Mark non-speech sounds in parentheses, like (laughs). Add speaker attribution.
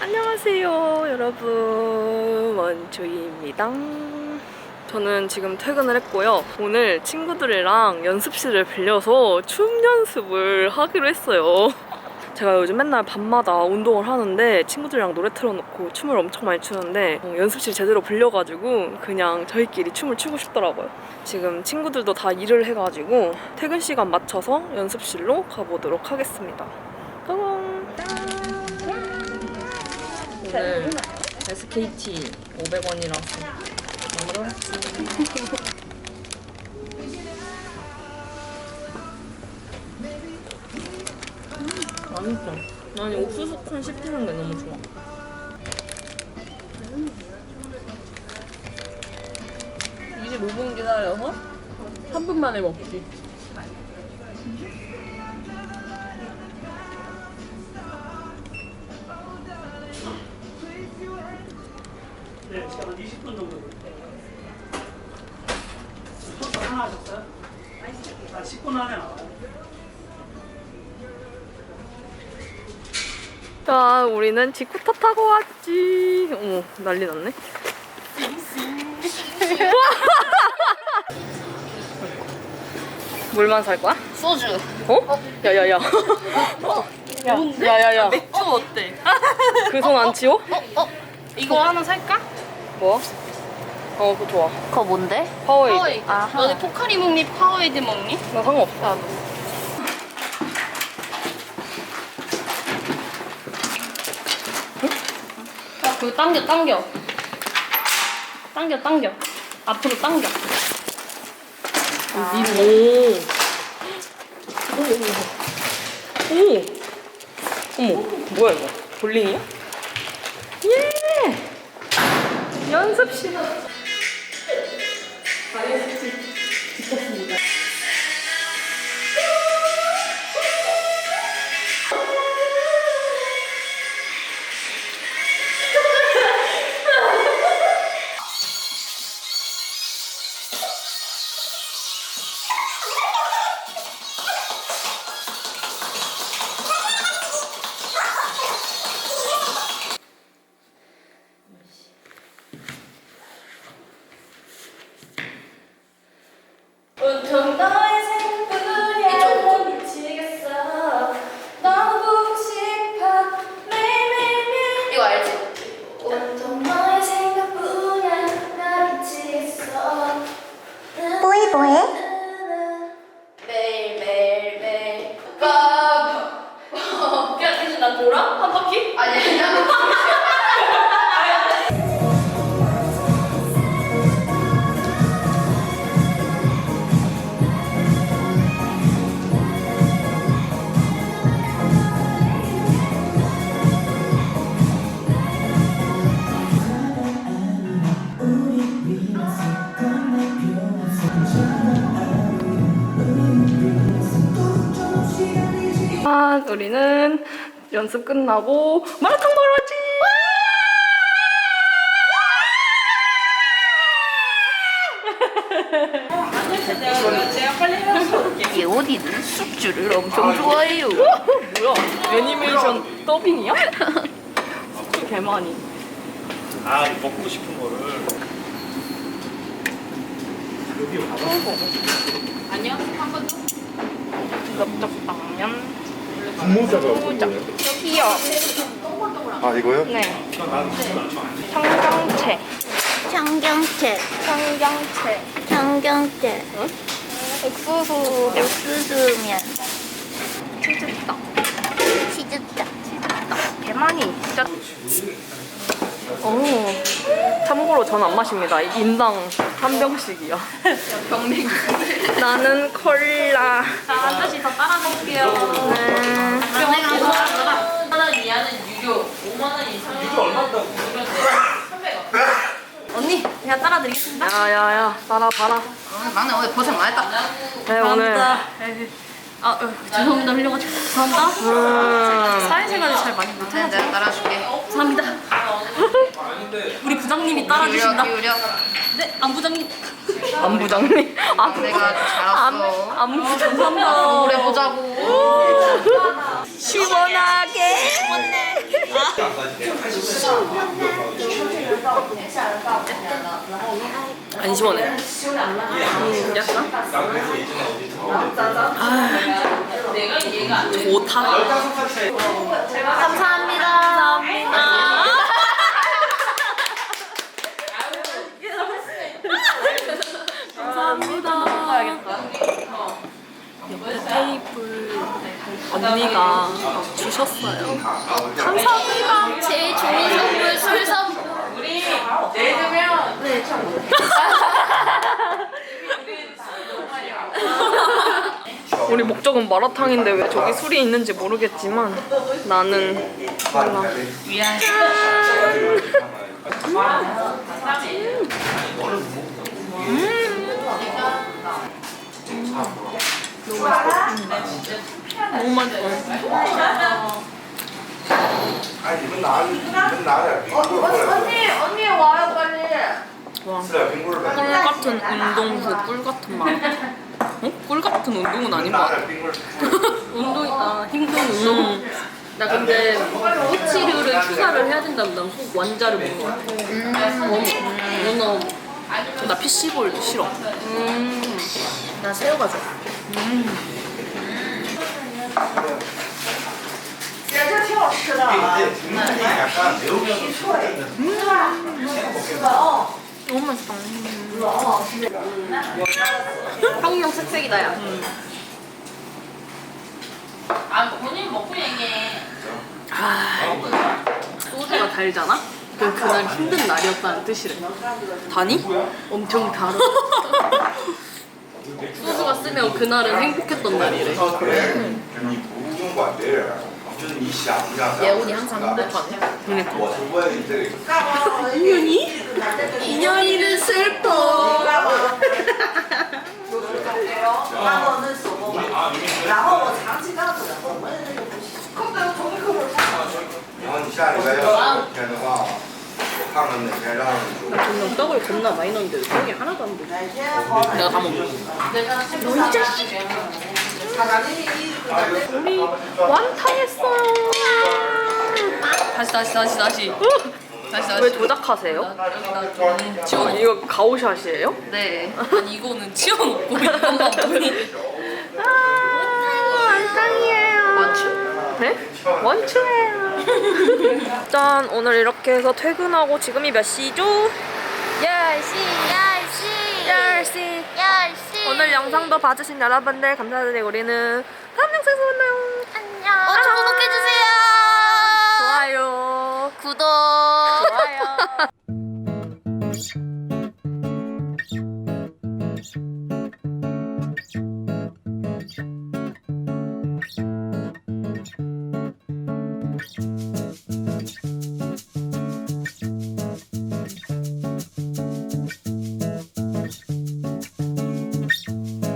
Speaker 1: 안녕하세요, 여러분. 원주희입니다. 저는 지금 퇴근을 했고요. 오늘 친구들이랑 연습실을 빌려서 춤 연습을 하기로 했어요. 제가 요즘 맨날 밤마다 운동을 하는데 친구들이랑 노래 틀어놓고 춤을 엄청 많이 추는데 어, 연습실 제대로 빌려가지고 그냥 저희끼리 춤을 추고 싶더라고요. 지금 친구들도 다 일을 해가지고 퇴근 시간 맞춰서 연습실로 가보도록 하겠습니다. 고고! 오늘 SKT 500원이라서 난이 옥수수 콘 씹히는 게 너무 좋아. 25분 기다려서 3분 만에 먹기.
Speaker 2: 네, 시간 한 20분 정도. 소스 하나 하셨어요? 한 10분 안에 나와요.
Speaker 1: 자, 우리는 지쿠타 타고 왔지. 어머, 난리 났네. 물만 살 거야?
Speaker 3: 소주.
Speaker 1: 어? 야야야. 야야야.
Speaker 3: 맥주 어때?
Speaker 1: 그 손 안 치워?
Speaker 3: 어? 이거 하나 살까?
Speaker 1: 뭐? 어, 그거 좋아.
Speaker 3: 그거 뭔데?
Speaker 1: 파워에이드.
Speaker 3: 파워에이드. 너네 포카리 먹니? 파워에이드 먹니?
Speaker 1: 나 상관없어.
Speaker 3: 나도. 자, 그거 당겨, 당겨. 당겨, 당겨. 앞으로 당겨.
Speaker 1: 오. 오. 어머, 뭐야 이거? 볼링이야? 예! 연습실.
Speaker 3: 아,
Speaker 1: 우리는 연습 끝나고 마라탕 먹으러 왔지.
Speaker 3: 예원이는 숙주를 엄청 좋아해요.
Speaker 1: 뭐야? 애니메이션 더빙이야? 개많이.
Speaker 2: 아, 먹고 싶은 거를. 여기 와서
Speaker 3: 아니요, 한번 더.
Speaker 1: 넓적 당면.
Speaker 4: 분모자가
Speaker 1: 소자. 여기요.
Speaker 4: 아 이거요?
Speaker 1: 네. 청경채.
Speaker 5: 청경채
Speaker 1: 청경채.
Speaker 5: 청경채
Speaker 1: 옥수수.
Speaker 5: 옥수수면
Speaker 1: 치즈떡.
Speaker 5: 치즈떡
Speaker 1: 개많이. 진짜. 오. 참고로 전 안 마십니다. 인당 한 병씩이요.
Speaker 3: 병맥.
Speaker 1: 나는 콜라.
Speaker 3: 자, 한 잔씩 더 따라볼게요.
Speaker 1: 네.
Speaker 3: 하나 이하는 유료. 5만 원 이상.
Speaker 2: 이거 얼마인다고?
Speaker 3: 언니, 제가 따라드리겠습니다.
Speaker 1: 야야야 따라 봐라.
Speaker 3: 막내 오늘 고생 많이 했다.
Speaker 1: 네 오늘
Speaker 3: 아 어, 죄송합니다 흘려가지고 감사합니다
Speaker 1: 음.
Speaker 3: 사회생활을 잘 많이 못해요
Speaker 6: 내가 따라줄게.
Speaker 3: 감사합니다 우리 부장님이 따라주신다
Speaker 6: 기울여.
Speaker 3: 네 안 부장님
Speaker 1: 안 부장님. 아,
Speaker 6: 내가 아주
Speaker 1: 안,
Speaker 6: 잘했어.
Speaker 1: 안 부장 감사합니다.
Speaker 6: 오래 보자고.
Speaker 1: 시원하게. 안 시원해. 음, 약간? 아, 좋다.
Speaker 3: 감사합니다 감사합니다.
Speaker 1: 옆에 테이블 언니가 주셨어요. 감사합니다.
Speaker 3: 제일 좋은 선물 술 선물
Speaker 1: 우리 목적은 마라탕인데 왜 저기 술이 있는지 모르겠지만 나는 몰라. 너무 맛있어.
Speaker 7: 아니 이건 나 이건 나야
Speaker 6: 언니, 언니 와요 빨리.
Speaker 1: 와. 꿀 같은 운동후 꿀 같은 맛. 어? 꿀 같은 운동은 아닌 것 같아.
Speaker 3: 운동이 아 힘든 운동 나 근데 호치류를 추가를 해야 된다면 난속 완자를 먹는 거 같아 음. 너무
Speaker 1: 나 피시볼 싫어.
Speaker 3: 나 새우가 좋아
Speaker 7: 약간 매우면서
Speaker 3: 색색이다 야 아, 달잖아? 그 그날 힘든 날이었다는 뜻이래
Speaker 1: 다니?
Speaker 3: 엄청 달아 소주가 쓰면 그날은 행복했던 날이래
Speaker 7: 아 그래? 이 부정도 안 돼. 무슨 이 시합이야.
Speaker 3: 예원이 항상 행복하네
Speaker 7: 뭐 저거야 이제
Speaker 3: 인연이? 인연이는 슬퍼
Speaker 7: 然后你下礼拜要天的话，
Speaker 3: 파는 떡을 겁나 많이 넣는데 떡이 하나도 안 보여.
Speaker 1: 내가 다 먹어. 너이 자식! 우리 완탕 했어요.
Speaker 3: 다시 다시 다시 다시. 다시 다시.
Speaker 1: 왜 도작하세요? 치원 이거 가오샷이에요?
Speaker 3: 네. 이거는 치워놓고 이거만 (laughs) 보니.
Speaker 1: 아, 완탕이에요.
Speaker 3: 맞죠?
Speaker 1: 네? 원추예요. (laughs) 짠, 오늘 이렇게 해서 퇴근하고 지금이 몇 시죠?
Speaker 5: 10시 10시
Speaker 1: 10시.
Speaker 5: 10시
Speaker 1: 오늘 영상도 봐주신 여러분들 감사드리고 우리는 다음 영상에서 만나요.
Speaker 5: 안녕 어, 저 구독해주세요
Speaker 1: 좋아요.
Speaker 5: 구독 좋아요